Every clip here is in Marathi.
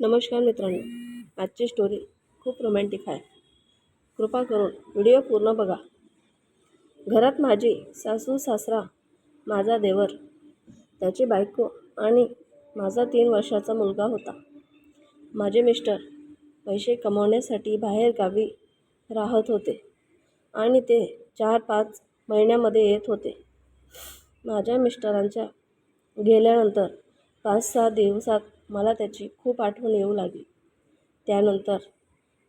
नमस्कार मित्रांनो. आजची स्टोरी खूप रोमॅन्टिक आहे. कृपा करून व्हिडिओ पूर्ण बघा. घरात माझी सासू सासरा माझा देवर त्याची बायको आणि माझा तीन वर्षाचा मुलगा होता. माझे मिस्टर पैसे कमवण्यासाठी बाहेर गावी राहत होते आणि ते चार पाच महिन्यामध्ये येत होते. माझ्या मिस्टरांच्या गेल्यानंतर पाच सहा दिवसात मला त्याची खूप आठवण येऊ लागली. त्यानंतर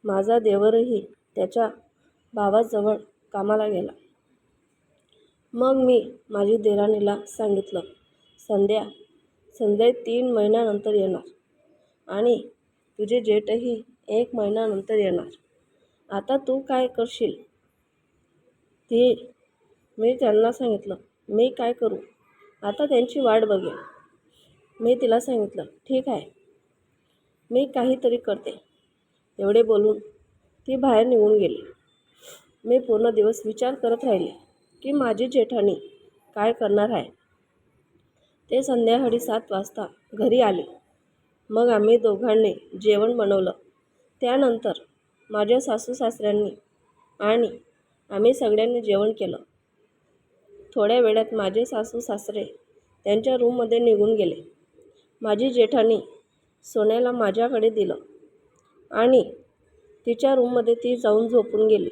माझा देवरही त्याच्या भावाजवळ कामाला गेला. मग मी माझी देराणीला सांगितलं संध्या संध्या तीन महिन्यानंतर येणार आणि तुझे जेठही एक महिन्यानंतर येणार. आता तू काय करशील? ती मी त्यांना सांगितलं मी काय करू? आता त्यांची वाट बघेन. मी तिला सांगितलं ठीक आहे. मी काहीतरी करते. एवढे बोलून ती बाहेर निघून गेली. मी पूर्ण दिवस विचार करत राहिले की माझी जेठाणी काय करणार आहे. ते संध्याकाळी सात वाजता घरी आले. मग आम्ही दोघांनी जेवण बनवलं. त्यानंतर माझ्या सासू सासऱ्यांनी आणि आम्ही सगळ्यांनी जेवण केलं. थोड्या वेळात माझे सासू सासरे त्यांच्या रूममध्ये निघून गेले. माझी जेठाणी सोन्याला माझ्याकडे दिलं आणि तिच्या रूममध्ये ती जाऊन झोपून गेली.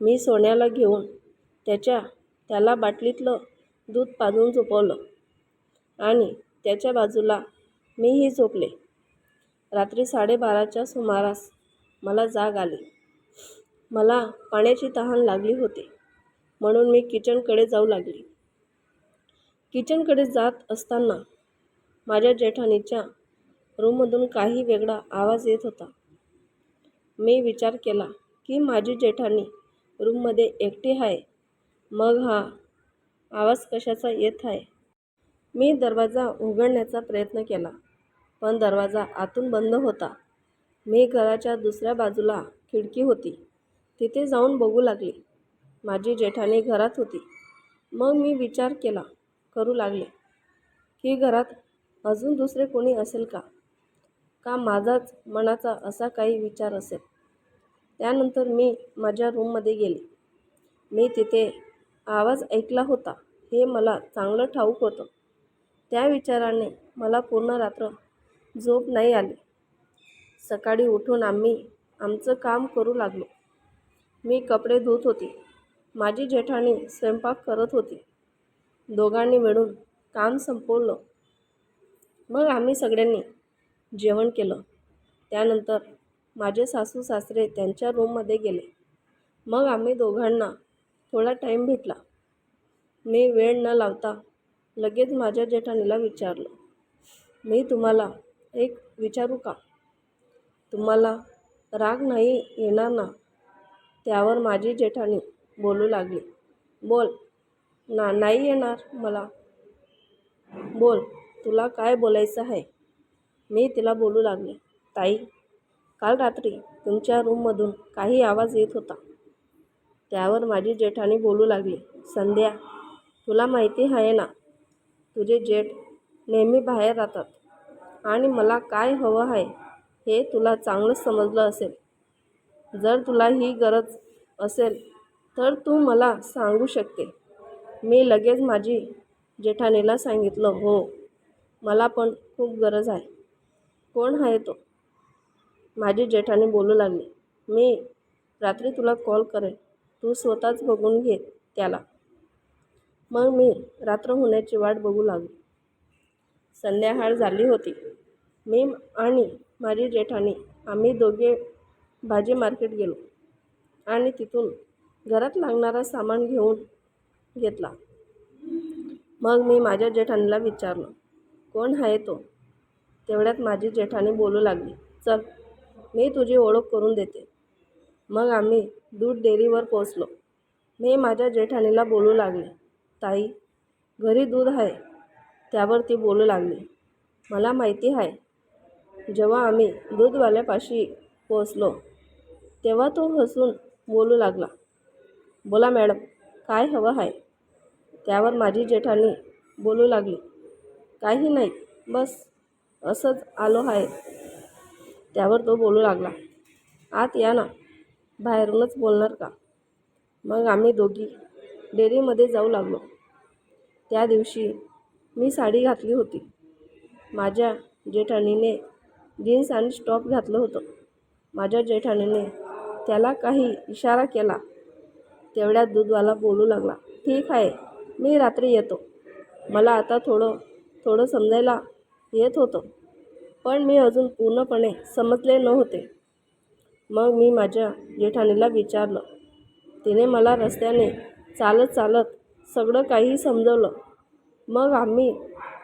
मी सोन्याला घेऊन त्याच्या त्याला बाटलीतलं दूध पाजून झोपवलं आणि त्याच्या बाजूला मीही झोपले. रात्री साडेबाराच्या सुमारास मला जाग आली. मला पाण्याची तहान लागली होती म्हणून मी किचनकडे जाऊ लागली. किचनकडे जात असताना माझ्या जेठाणीच्या रूममधून काही वेगळा आवाज येत होता. मी विचार केला की माझी जेठाणी रूममध्ये एकटी आहे. मग हा आवाज कशाचा येत आहे? मी दरवाजा उघडण्याचा प्रयत्न केला पण दरवाजा आतून बंद होता. मी घराच्या दुसऱ्या बाजूला खिडकी होती. तिथे जाऊन बघू लागली. माझी जेठाणी घरात होती. मग मी विचार केला करू लागले की घरात अजून दुसरे कोणी असेल का? का माझाच मनाचा असा काही विचार असेल? त्यानंतर मी माझ्या रूममध्ये गेले. मी तिथे आवाज ऐकला होता. हे मला चांगलं ठाऊक होतं. त्या विचाराने मला पूर्ण रात्र झोप नाही आली. सकाळी उठून आम्ही आमचं काम करू लागलो. मी कपडे धुत होती. माझी जेठाणी स्वयंपाक करत होती. दोघांनी मिळून काम संपवलं. मग आम्ही सगळ्यांनी जेवण केलं. त्यानंतर माझे सासू सासरे त्यांच्या रूममध्ये गेले. मग आम्ही दोघांना थोडा टाईम भेटला. मी वेळ न लावता लगेच माझ्या जेठाणीला विचारलं मी तुम्हाला एक विचारू का? तुम्हाला राग नाही येणार ना? त्यावर माझी जेठाणी बोलू लागली बोल ना नाही येणार मला. बोल. तुला काय बोलायचं आहे? मी तिला बोलू लागले. ताई काल रात्री तुमच्या रूममधून काही आवाज येत होता. त्यावर माझी जेठाणी बोलू लागली. संध्या तुला माहिती आहे ना तुझे जेठ नेहमी बाहेर राहतात. आणि मला काय हवं आहे हे तुला चांगलंच समजलं असेल. जर तुला ही गरज असेल तर तू मला सांगू शकते. मी लगेच माझी जेठाणीला सांगितलं हो मला पण खूप गरज आहे. कोण आहे तो? माझी जेठानी बोलू लागली. मी रात्री तुला कॉल करेन. तू स्वतःच बघून घे त्याला. मग मी रात्र होण्याची वाट बघू लागली. संध्याकाळ झाली होती. मी आणि माझी जेठाणी आम्ही दोघे भाजी मार्केट गेलो आणि तिथून घरात लागणारा सामान घेऊन घेतला. मग मी माझ्या जेठाणीला विचारलं कोण आहे तो? तेवढ्यात माझी जेठाणी बोलू लागली चल मी तुझी ओळख करून देते. मग आम्ही दूध डेअरीवर पोचलो मी माझ्या जेठाणीला बोलू लागले ताई घरी दूध आहे. त्यावर ती बोलू लागली मला माहिती आहे जेव्हा आम्ही दूधवाल्यापाशी पोचलो तेव्हा तो हसून बोलू लागला बोला मॅडम काय हवं आहे? त्यावर माझी जेठाणी बोलू लागली काही नाही. बस असंच आलो आहे. त्यावर तो बोलू लागला. आत या ना. बाहेरूनच बोलणार का? मग आम्ही दोघी डेअरीमध्ये जाऊ लागलो. त्या दिवशी मी साडी घातली होती. माझ्या जेठाणीने जीन्स आणि स्टॉप घातलं होतं. माझ्या जेठाणीने त्याला काही इशारा केला. तेवढ्यात दूधवाला बोलू लागला ठीक आहे मी रात्री येतो. मला आता थोडं थोडं समजायला येत होतं. पण मी अजून पूर्णपणे समजले नव्हते. मग मी माझ्या जेठाणीला विचारलं. तिने मला रस्त्याने चालत चालत सगळं काही समजवलं. मग आम्ही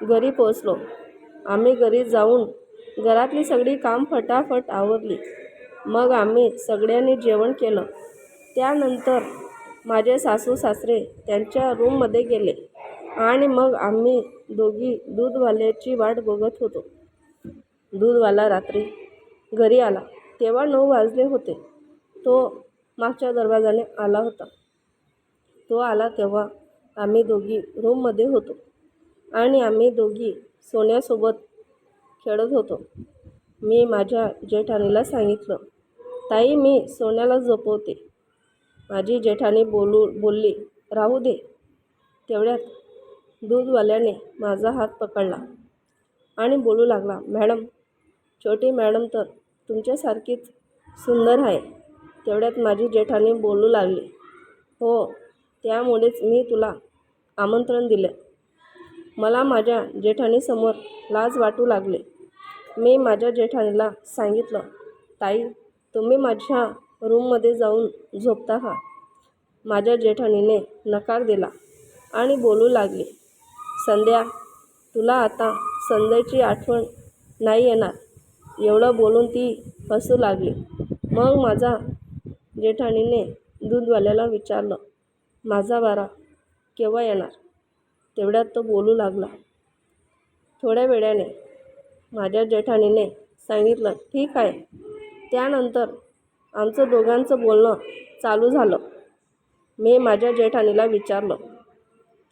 घरी पोचलो आम्ही घरी जाऊन घरातली सगळी काम फटाफट आवरली. मग आम्ही सगळ्यांनी जेवण केलं. त्यानंतर माझे सासू सासरे त्यांच्या रूममध्ये गेले. आणि मग आम्ही दोघी दूधवाल्याची वाट बघत होतो. दूधवाला रात्री घरी आला. तेव्हा नऊ वाजले होते. तो मागच्या दरवाजाने आला होता. तो आला तेव्हा आम्ही दोघी रूममध्ये होतो आणि आम्ही दोघी सोन्यासोबत खेळत होतो. मी माझ्या जेठाणीला सांगितलं ताई मी सोन्याला जपवते. माझी जेठाणी बोलू बोलली राहू दे. तेवढ्यात दूधवाल्याने माझा हात पकडला आणि बोलू लागला मॅडम छोटी मॅडम तर तुमच्यासारखीच सुंदर आहे. तेवढ्यात माझी जेठाणी बोलू लागली हो त्यामुळेच मी तुला आमंत्रण दिलं. मला माझ्या जेठाणीसमोर लाज वाटू लागले. मी माझ्या जेठाणीला सांगितलं ताई तुम्ही माझ्या रूममध्ये जाऊन झोपता का? माझ्या जेठाणीने नकार दिला आणि बोलू लागली संध्या तुला आता संध्याची आठवण नाही येणार. एवढं बोलून ती हसू लागली. मग माझा जेठाणीने दूधवाल्याला विचारलं माझा वारा केव्हा येणार? तेवढ्यात तो बोलू लागला. थोड्या वेळाने माझ्या जेठाणीने सांगितलं ठीक आहे. त्यानंतर आमचं दोघांचं बोलणं चालू झालं. मी माझ्या जेठाणीला विचारलं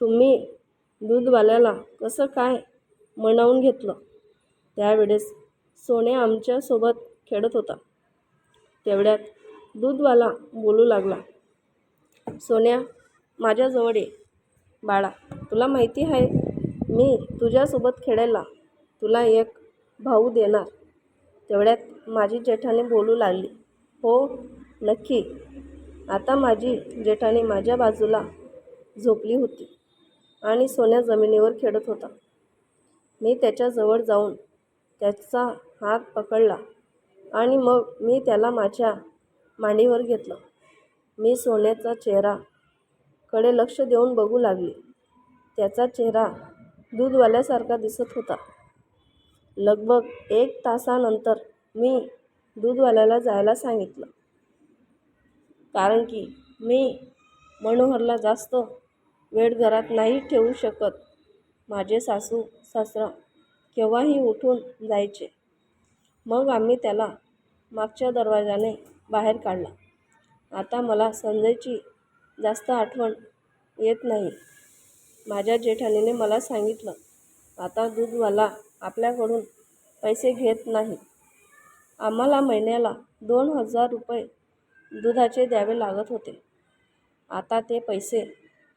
तुम्ही दूधवाल्याला कसं काय म्हणावून घेतलं? त्यावेळेस सोन्या आमच्यासोबत खेळत होता. तेवढ्यात दूधवाला बोलू लागला सोन्या माझ्याजवळ ये. बाळा तुला माहिती आहे मी तुझ्यासोबत खेळायला तुला एक भाऊ देणार. तेवढ्यात माझी जेठाने बोलू लागली हो नक्की. आता माझी जेठाने माझ्या बाजूला झोपली होती. आणि सोन्या जमिनीवर खेळत होता. मी त्याच्याजवळ जाऊन त्याचा हात पकडला आणि मग मी त्याला माझ्या मांडीवर घेतलं. मी सोन्याचा चेहरा कडे लक्ष देऊन बघू लागले. त्याचा चेहरा दूधवाल्यासारखा दिसत होता. लगभग एक तासानंतर मी दूधवाल्याला जायला सांगितलं. कारण की मी मनोहरला जास्त वेळ घरात नाही ठेवू शकत. माझे सासू सासरा केव्हाही उठून जायचे. मग आम्ही त्याला मागच्या दरवाजाने बाहेर काढला. आता मला संजयची जास्त आठवण येत नाही. माझ्या जेठाणीने मला सांगितलं आता दूधवाला आपल्याकडून पैसे घेत नाही. आम्हाला महिन्याला दोन हजार रुपये दुधाचे द्यावे लागत होते. आता ते पैसे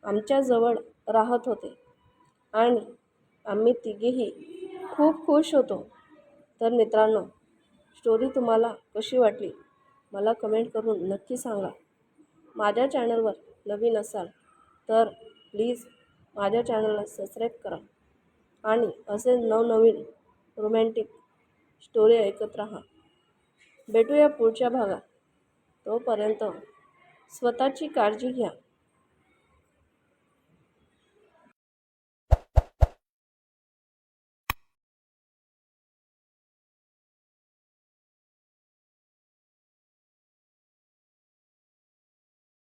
आमच्याजवळ राहत होते. आणि आम्ही तिघेही खूप खुश होतो. तर मित्रांनो स्टोरी तुम्हाला कशी वाटली? मला कमेंट करून नक्की सांगा. माझ्या चॅनलवर नवीन असाल तर प्लीज माझ्या चॅनलला सबस्क्राईब करा. आणि असे नवनवीन रोमॅन्टिक स्टोरी ऐकत राहा. भेटूया पुढच्या भागात. तोपर्यंत स्वतःची काळजी घ्या.